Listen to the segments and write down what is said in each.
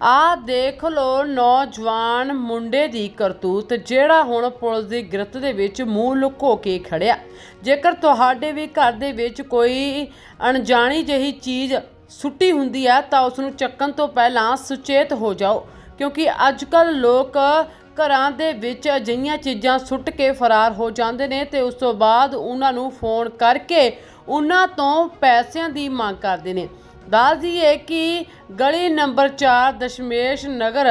ਆ ਦੇਖ ਲੋ ਨੌਜਵਾਨ ਮੁੰਡੇ ਦੀ ਕਰਤੂਤ, ਜਿਹੜਾ ਹੁਣ ਪੁਲਿਸ ਦੀ ਗ੍ਰਿਫਤ ਦੇ ਵਿੱਚ ਮੂੰਹ ਲੁਕੋ ਕੇ ਖੜਿਆ। ਜੇਕਰ ਤੁਹਾਡੇ ਵੀ ਘਰ ਦੇ ਵਿੱਚ ਕੋਈ ਅਣਜਾਣੀ ਜਿਹੀ ਚੀਜ਼ ਸੁੱਟੀ ਹੁੰਦੀ ਹੈ ਤਾਂ ਉਸ ਨੂੰ ਚੱਕਣ ਤੋਂ ਪਹਿਲਾਂ ਸੁਚੇਤ ਹੋ ਜਾਓ, ਕਿਉਂਕਿ ਅੱਜ ਕੱਲ ਲੋਕ ਘਰਾਂ ਦੇ ਵਿੱਚ ਅਜਿਹੀਆਂ ਚੀਜ਼ਾਂ ਸੁੱਟ ਕੇ ਫਰਾਰ ਹੋ ਜਾਂਦੇ ਨੇ ਤੇ ਉਸ ਤੋਂ ਬਾਅਦ ਉਹਨਾਂ ਨੂੰ ਫੋਨ ਕਰਕੇ ਉਹਨਾਂ ਤੋਂ ਪੈਸਿਆਂ ਦੀ ਮੰਗ ਕਰਦੇ ਨੇ। ਦੱਸ ਦਈਏ ਕਿ ਗਲੀ ਨੰਬਰ 4 ਦਸ਼ਮੇਸ਼ ਨਗਰ,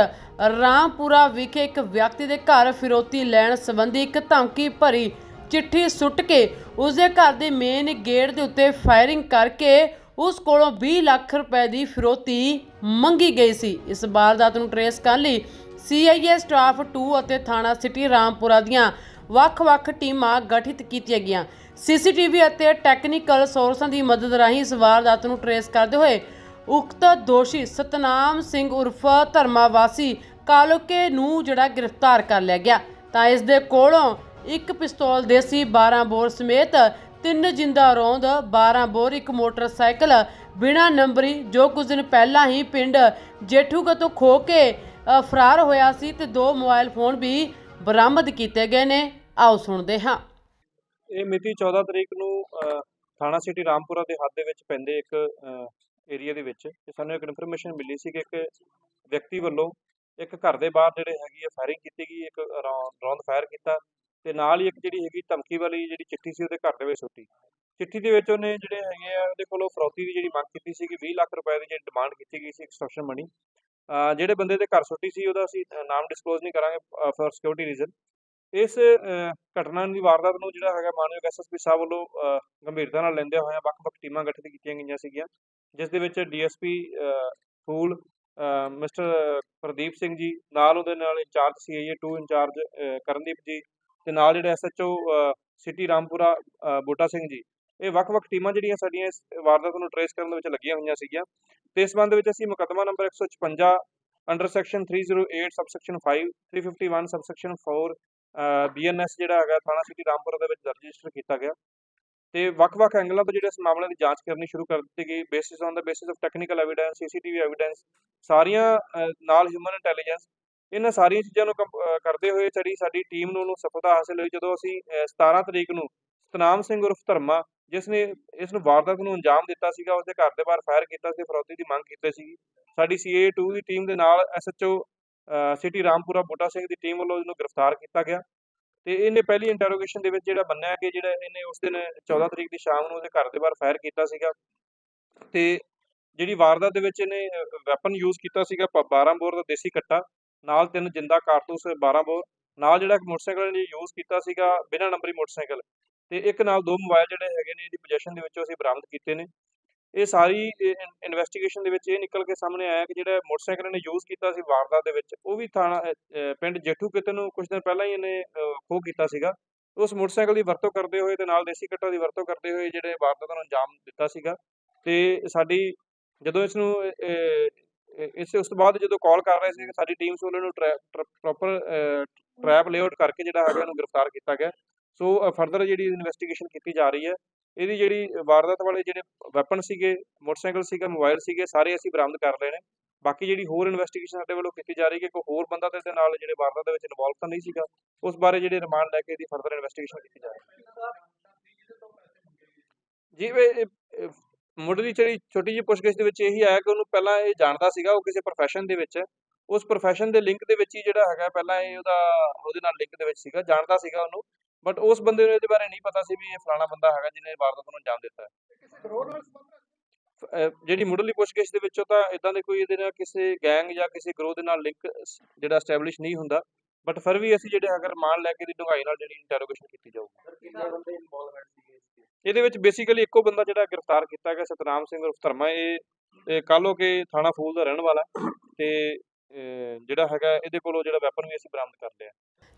ਰਾਮਪੁਰਾ ਵਿਖੇ ਇੱਕ ਵਿਅਕਤੀ ਦੇ ਘਰ ਫਿਰੋਤੀ ਲੈਣ ਸੰਬੰਧੀ ਇੱਕ ਧਮਕੀ ਭਰੀ ਚਿੱਠੀ ਸੁੱਟ ਕੇ ਉਸ ਦੇ ਘਰ ਦੇ ਮੇਨ ਗੇਟ ਦੇ ਉੱਤੇ ਫਾਇਰਿੰਗ ਕਰਕੇ ਉਸ ਕੋਲੋਂ 20 ਲੱਖ ਰੁਪਏ ਦੀ ਫਿਰੋਤੀ ਮੰਗੀ ਗਈ ਸੀ। ਇਸ ਵਾਰਦਾਤ ਨੂੰ ਟਰੇਸ ਕਰਨ ਲਈ ਸੀਆਈਏ ਸਟਾਫ 2 ਅਤੇ ਥਾਣਾ ਸਿਟੀ ਰਾਮਪੁਰਾ ਦੀਆਂ ਵੱਖ-ਵੱਖ ਟੀਮਾਂ ਗਠਿਤ ਕੀਤੀਆਂ ਗਈਆਂ। ਸੀਸੀਟੀਵੀ ਅਤੇ ਟੈਕਨੀਕਲ ਸੋਰਸਾਂ ਦੀ ਮਦਦ ਰਾਹੀਂ ਇਸ ਵਾਰਦਾਤ ਨੂੰ ਟਰੇਸ ਕਰਦੇ ਹੋਏ ਉਕਤ ਦੋਸ਼ੀ ਸਤਨਾਮ ਸਿੰਘ ਉਰਫ ਧਰਮਾਵਾਸੀ ਕਾਲੋਕੇ ਨੂੰ ਜਿਹੜਾ ਗ੍ਰਿਫਤਾਰ ਕਰ ਲਿਆ ਗਿਆ। ਤਾਂ ਇਸ ਦੇ ਕੋਲੋਂ ਇੱਕ ਪਿਸਤੌਲ ਦੇਸੀ 12 ਬੋਰ ਸਮੇਤ ਤਿੰਨ ਜਿੰਦਾ ਰੌਂਦ 12 ਬੋਰ, ਇੱਕ ਮੋਟਰਸਾਈਕਲ ਬਿਨਾ ਨੰਬਰੀ, ਜੋ ਕੁਝ ਦਿਨ ਪਹਿਲਾਂ ਹੀ ਪਿੰਡ ਜੇਠੂਗਾ ਤੋਂ ਖੋ ਕੇ ਫਰਾਰ ਹੋਇਆ ਸੀ ਤੇ ਦੋ ਮੋਬਾਈਲ ਫੋਨ ਵੀ ਬਰਾਮਦ ਕੀਤੇ ਗਏ ਨੇ। ਆਓ ਸੁਣਦੇ ਹਾਂ। ਇਹ ਮਿਤੀ 14 ਤਰੀਕ ਨੂੰ ਥਾਣਾ ਸਿਟੀ ਰਾਮਪੁਰਾ ਦੇ ਹੱਦ ਦੇ ਵਿੱਚ ਪੈਂਦੇ ਇੱਕ ਏਰੀਆ ਦੇ ਵਿੱਚ, ਤੇ ਸਾਨੂੰ ਇੱਕ ਇਨਫੋਰਮੇਸ਼ਨ ਮਿਲੀ ਸੀ ਕਿ ਇੱਕ ਵਿਅਕਤੀ ਵੱਲੋਂ ਇੱਕ ਘਰ ਦੇ ਬਾਹਰ ਜਿਹੜੇ ਹੈਗੀ ਆ ਫਾਇਰਿੰਗ ਕੀਤੀ ਗਈ, ਇੱਕ ਰੌਂਦ ਫਾਇਰ ਕੀਤਾ, ਤੇ ਨਾਲ ਹੀ ਇੱਕ ਜਿਹੜੀ ਹੈਗੀ ਧਮਕੀ ਵਾਲੀ ਜਿਹੜੀ ਚਿੱਠੀ ਸੀ ਉਹਦੇ ਘਰ ਦੇ ਵਿੱਚ ਸੁੱਟੀ। ਚਿੱਠੀ ਦੇ ਵਿੱਚ ਉਹਨੇ ਜਿਹੜੇ ਹੈਗੇ ਆ, ਉਹਦੇ ਕੋਲੋਂ ਫਰੌਤੀ ਦੀ ਜਿਹੜੀ ਮੰਗ ਕੀਤੀ ਸੀ ਕਿ 20 ਲੱਖ ਰੁਪਏ ਦੀ ਜਿਹੜੀ ਡਿਮਾਂਡ ਕੀਤੀ ਗਈ ਸੀ ਐਕਸਟ੍ਰੈਕਸ਼ਨ ਮਨੀ ਜਿਹੜੇ ਬੰਦੇ ਦੇ ਘਰ ਸੁੱਟੀ ਸੀ, ਉਹਦਾ ਅਸੀਂ ਨਾਮ ਡਿਸਕਲੋਜ਼ ਨਹੀਂ ਕਰਾਂਗੇ ਫॉर ਸਿਕਿਉਰਿਟੀ ਰੀਜ਼ਨ ਇਸ ਘਟਨਾ ਦੀ ਵਾਰਦਾਤ ਨੂੰ ਜਿਹੜਾ ਹੈਗਾ ਮਾਨਯੋਗ ਐਸਐਸਪੀ ਸਾਹਿਬ ਵੱਲੋਂ ਗੰਭੀਰਤਾ ਨਾਲ ਲੈਂਦੇ ਹੋਏ ਵੱਖ-ਵੱਖ ਟੀਮਾਂ ਗਠਿਤ ਕੀਤੀਆਂ ਗਈਆਂ ਸੀਗੀਆਂ ਜਿਸ ਦੇ ਵਿੱਚ ਡੀਐਸਪੀ ਫੂਲ ਮਿਸਟਰ ਪ੍ਰਦੀਪ ਸਿੰਘ ਜੀ ਨਾਲ ਉਹਦੇ ਨਾਲ ਇੰਚਾਰਜ ਸੀਆਈਏ 2 ਇੰਚਾਰਜ ਕਰਨਦੀਪ ਜੀ ਤੇ ਨਾਲ ਜਿਹੜੇ ਐਸਐਚਓ ਸਿਟੀ ਰਾਮਪੁਰਾ ਅ, ਬੂਟਾ ਸਿੰਘ ਜੀ। ਇਹ ਵੱਖ-ਵੱਖ ਟੀਮਾਂ ਜਿਹੜੀਆਂ ਸਾਡੀਆਂ ਇਸ ਵਾਰਦਾਤ ਨੂੰ ਟਰੇਸ ਕਰਨ ਦੇ ਵਿੱਚ ਲੱਗੀਆਂ ਹੋਈਆਂ ਸੀਗੀਆਂ। ਤੇ ਇਸ ਸੰਬੰਧ ਵਿੱਚ ਅਸੀਂ ਮੁਕੱਦਮਾ number 156 under section 308 subsection 5 351 subsection 4 BNS ਜਿਹੜਾ ਹੈਗਾ ਥਾਣਾ ਸਿਟੀ ਰਾਮਪੁਰਾ ਦੇ ਵਿੱਚ ਦਰਜ ਰਜਿਸਟਰ ਕੀਤਾ ਗਿਆ। ਤੇ ਵੱਖ-ਵੱਖ ਐਂਗਲਾਂ ਤੋਂ ਜਿਹੜੇ ਇਸ ਮਾਮਲੇ ਦੀ ਜਾਂਚ ਕਰਨੀ ਸ਼ੁਰੂ ਕਰ ਦਿੱਤੀ ਗਈ। Basis on the basis of technical evidence CCTV evidence ਸਾਰੀਆਂ ਨਾਲ ਹਿਊਮਨ ਇੰਟੈਲੀਜੈਂਸ ਇਹਨਾਂ ਸਾਰੀਆਂ ਚੀਜ਼ਾਂ ਨੂੰ ਕੰਪ- ਕਰਦੇ ਹੋਏ ਜਿਹੜੀ ਸਾਡੀ ਟੀਮ ਨੂੰ ਉਹਨੂੰ ਸਫਲਤਾ ਹਾਸਲ ਹੋਈ। ਜਦੋਂ ਅਸੀਂ ਅ, 17 ਤਰੀਕ ਨੂੰ ਸਤਨਾਮ ਸਿੰਘ ਉਰਫ ਧਰਮਾ ਜਿਸ ਨੇ ਇਸ ਨੂੰ ਵਾਰਦਾਤ ਨੂੰ ਅੰਜਾਮ ਦਿੱਤਾ ਸੀਗਾ ਉਸਦੇ ਘਰ ਦੇ ਬਾਹਰ ਫਾਇਰ ਕੀਤਾ ਸੀ ਫਰੌਤੀ ਦੀ ਮੰਗ ਕੀਤੀ ਸੀ ਸਾਡੀ ਸੀਏ 2 ਦੀ ਟੀਮ ਦੇ ਨਾਲ ਐਸਐਚਓ ਸਿਟੀ ਰਾਮਪੁਰਾ ਬੋਟਾ ਸਿੰਘ ਦੀ ਟੀਮ ਵੱਲੋਂ ਇਹਨੂੰ ਗ੍ਰਿਫਤਾਰ ਕੀਤਾ ਗਿਆ ਤੇ ਇਹਨੇ ਪਹਿਲੀ ਇੰਟਰੋਗੇਸ਼ਨ ਦੇ ਵਿੱਚ ਜਿਹੜਾ ਬੰਨਿਆ ਕਿ ਜਿਹੜਾ ਇਹਨੇ ਉਸ ਦਿਨ 14 ਤਰੀਕ ਦੀ ਸ਼ਾਮ ਨੂੰ ਉਹਦੇ ਘਰ ਦੇ ਬਾਹਰ ਫਾਇਰ ਕੀਤਾ ਸੀਗਾ ਤੇ ਜਿਹੜੀ ਵਾਰਦਾਤ ਦੇ ਵਿੱਚ ਇਹਨੇ ਵੈਪਨ ਯੂਜ਼ ਕੀਤਾ ਸੀਗਾ ਪ- 12 ਬੋਰ ਦਾ ਦੇਸੀ ਕੱਟਾ, ਨਾਲ ਤਿੰਨ ਜਿੰਦਾ ਕਾਰਤੂਸ 12 ਬੋਰ, ਨਾਲ ਜਿਹੜਾ ਮੋਟਰਸਾਈਕਲ ਨੇ ਯੂਜ਼ ਕੀਤਾ ਸੀਗਾ ਬਿਨਾਂ ਨੰਬਰੀ ਮੋਟਰਸਾਈਕਲ ਤੇ ਇੱਕ ਨਾਲ ਦੋ ਮੋਬਾਈਲ ਜਿਹੜੇ ਹੈਗੇ ਨੇ ਇਹਦੀ ਪੋਜੀਸ਼ਨ ਦੇ ਵਿੱਚੋਂ ਅਸੀਂ ਬਰਾਮਦ ਕੀਤੇ ਨੇ। ਇਹ ਸਾਰੀ ਇਨਵੈਸਟੀਗੇਸ਼ਨ ਦੇ ਵਿੱਚ ਇਹ ਨਿਕਲ ਕੇ ਸਾਹਮਣੇ ਆਇਆ ਕਿ ਜਿਹੜਾ ਮੋਟਰਸਾਈਕਲ ਇਹਨੇ ਯੂਜ਼ ਕੀਤਾ ਸੀ ਵਾਰਦਾਤ ਦੇ ਵਿੱਚ, ਉਹ ਵੀ ਥਾਣਾ ਪਿੰਡ ਜੇਠੂ ਕਿਤੇ ਨੂੰ ਕੁਝ ਦਿਨ ਪਹਿਲਾਂ ਹੀ ਇਹਨੇ ਖੋਹ ਕੀਤਾ ਸੀਗਾ। ਉਸ ਮੋਟਰਸਾਈਕਲ ਦੀ ਵਰਤੋਂ ਕਰਦੇ ਹੋਏ ਤੇ ਨਾਲ ਦੇਸੀ ਕੱਟਾ ਦੀ ਵਰਤੋਂ ਕਰਦੇ ਹੋਏ ਜਿਹੜੇ ਵਾਰਦਾਤ ਨੂੰ ਅੰਜਾਮ ਦਿੱਤਾ ਸੀਗਾ। ਤੇ ਸਾਡੀ, ਜਦੋਂ ਇਸ ਨੂੰ ਇਸ, ਉਸ ਤੋਂ ਬਾਅਦ ਜਦੋਂ ਕਾਲ ਕਰ ਰਹੇ ਸੀ ਸਾਡੀ ਟੀਮ ਵੱਲੋਂ ਇਹਨੂੰ ਪ੍ਰੋਪਰ ਟ੍ਰੈਪ ਲੇਆਊਟ ਕਰਕੇ ਜਿਹੜਾ ਹੈਗਾ ਉਹਨੂੰ ਗ੍ਰਿਫਤਾਰ ਕੀਤਾ ਗਿਆ। ਸੋ ਫਰਦਰ ਜਿਹੜੀ ਇਨਵੈਸਟੀਗੇਸ਼ਨ ਕੀਤੀ ਜਾ ਰਹੀ ਹੈ ਇਹਦੀ ਜਿਹੜੀ ਵਾਰਦਾਤ ਵਾਲੇ ਜਿਹੜੇ ਵੈਪਨ ਸੀਗੇ, ਮੋਟਰਸਾਈਕਲ ਸੀਗਾ, ਮੋਬਾਈਲ ਸੀਗੇ, ਸਾਰੇ ਅਸੀਂ ਬਰਾਮਦ ਕਰ ਲਏ ਨੇ। ਬਾਕੀ ਜਿਹੜੀ ਹੋਰ ਇਨਵੈਸਟੀਗੇਸ਼ਨ ਸਾਡੇ ਵੱਲੋਂ ਕੀਤੀ ਜਾ ਰਹੀ ਹੈ ਕਿ ਕੋਈ ਹੋਰ ਬੰਦਾ ਤੇ ਇਹਦੇ ਨਾਲ ਜਿਹੜੇ ਵਾਰਦਾਤ ਦੇ ਵਿੱਚ ਇਨਵੋਲਵ ਤਾਂ ਨਹੀਂ ਸੀਗਾ, ਉਸ ਬਾਰੇ ਜਿਹੜੇ ਰਿਮਾਂਡ ਲੈ ਕੇ ਇਹਦੀ ਫਰਦਰ ਇਨਵੈਸਟੀਗੇਸ਼ਨ ਕੀਤੀ ਜਾ ਰਹੀ ਹੈ। ਜੀ, ਇਹ- ਦੀ ਜਿਹੜੀ ਛੋਟੀ ਜਿਹੀ ਪੁੱਛਗਿੱਛ ਦੇ ਵਿੱਚ ਇਹੀ ਆਇਆ ਕਿ ਉਹਨੂੰ ਪਹਿਲਾਂ ਇਹ ਜਾਣਦਾ ਸੀਗਾ ਉਹ ਕਿਸੇ ਪ੍ਰੋਫੈਸ਼ਨ ਦੇ ਵਿੱਚ। ਉਸ ਪ੍ਰੋਫੈਸ਼ਨ ਦੇ ਲਿੰਕ ਦੇ ਵਿੱਚ ਹੀ ਜਿਹੜਾ ਹੈਗਾ, ਪਹਿਲਾਂ ਇਹ ਉਹਦਾ, ਉਹਦੇ ਨਾਲ ਲਿੰਕ ਦੇ ਵਿੱਚ ਸੀਗਾ, ਜਾਣਦਾ ਸੀਗਾ ਉਹਨੂੰ। ਬਟ ਉਸ ਬੰਦੇ ਨੂੰ ਇਹਦੇ ਬਾਰੇ ਨਹੀਂ ਪਤਾ ਸੀ ਵੀ ਇਹ ਫਲਾਣਾ ਬੰਦਾ ਹੈਗਾ ਜਿਹਨੇ ਵਾਰਦਾਤ ਨੂੰ ਅੰਜਾਮ ਦਿੱਤਾ। ਹੈ ਜਿਹੜੀ ਮੁੱਢਲੀ ਪੁੱਛਗਿੱਛ ਦੇ ਵਿੱਚੋਂ ਤਾਂ ਇਦਾਂ ਦੇ ਕੋਈ ਇਹਦੇ ਨਾਲ ਕਿਸੇ ਗੈਂਗ ਜਾਂ ਕਿਸੇ ਗਰੋਹ ਦੇ ਨਾਲ ਲਿੰਕ ਜਿਹੜਾ ਐਸਟੈਬਲਿਸ਼ ਨਹੀਂ ਹੁੰਦਾ। ਬਟ ਫਿਰ ਵੀ ਅਸੀਂ ਜਿਹੜੇ ਅਗਰ ਮਾਨ ਲੈ ਕੇ ਦੀ ਡੂੰਘਾਈ ਨਾਲ ਜਿਹੜੀ ਇੰਟਰੋਗੇਸ਼ਨ ਕੀਤੀ ਜਾਊਗੀ। ਇਹਦੇ ਵਿੱਚ ਬੇਸਿਕਲੀ ਇੱਕੋ ਬੰਦਾ ਜਿਹੜਾ ਗ੍ਰਿਫਤਾਰ ਕੀਤਾ ਗਿਆ ਸਤਨਾਮ ਸਿੰਘ ਉਰਫ ਧਰਮਾ। ਇਹ ਕਾਲੋ ਕੇ ਥਾਣਾ ਫੂਲ ਦਾ ਰਹਿਣ ਵਾਲਾ ਤੇ ਜਿਹੜਾ ਹੈਗਾ ਇਹਦੇ ਕੋਲੋਂ ਜਿਹੜਾ ਵੈਪਨ ਵੀ ਅਸੀਂ ਬਰਾਮਦ ਕਰ ਲਿਆ।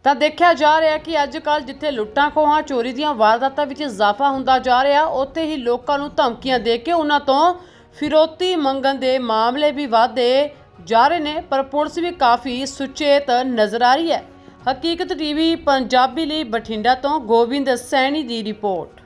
ਤਾਂ ਦੇਖਿਆ ਜਾ ਰਿਹਾ ਕਿ ਅੱਜ ਕੱਲ ਜਿੱਥੇ ਲੁੱਟਾਂ ਖੋਹਾਂ, ਚੋਰੀ ਦੀਆਂ ਵਾਰਦਾਤਾਂ ਵਿੱਚ ਇਜ਼ਾਫਾ ਹੁੰਦਾ ਜਾ ਰਿਹਾ, ਉੱਥੇ ਹੀ ਲੋਕਾਂ ਨੂੰ ਧਮਕੀਆਂ ਦੇ ਕੇ ਉਹਨਾਂ ਤੋਂ ਫਿਰੋਤੀ ਮੰਗਣ ਦੇ ਮਾਮਲੇ ਵੀ ਵਧਦੇ ਜਾ ਰਹੇ ਨੇ, ਪਰ ਪੁਲਿਸ ਵੀ ਕਾਫੀ ਸੁਚੇਤ ਨਜ਼ਰ ਆ ਰਹੀ ਹੈ। ਹਕੀਕਤ ਟੀਵੀ, ਪੰਜਾਬੀ ਲਈ ਬਠਿੰਡਾ ਤੋਂ ਗੋਬਿੰਦ ਸੈਣੀ ਦੀ ਰਿਪੋਰਟ।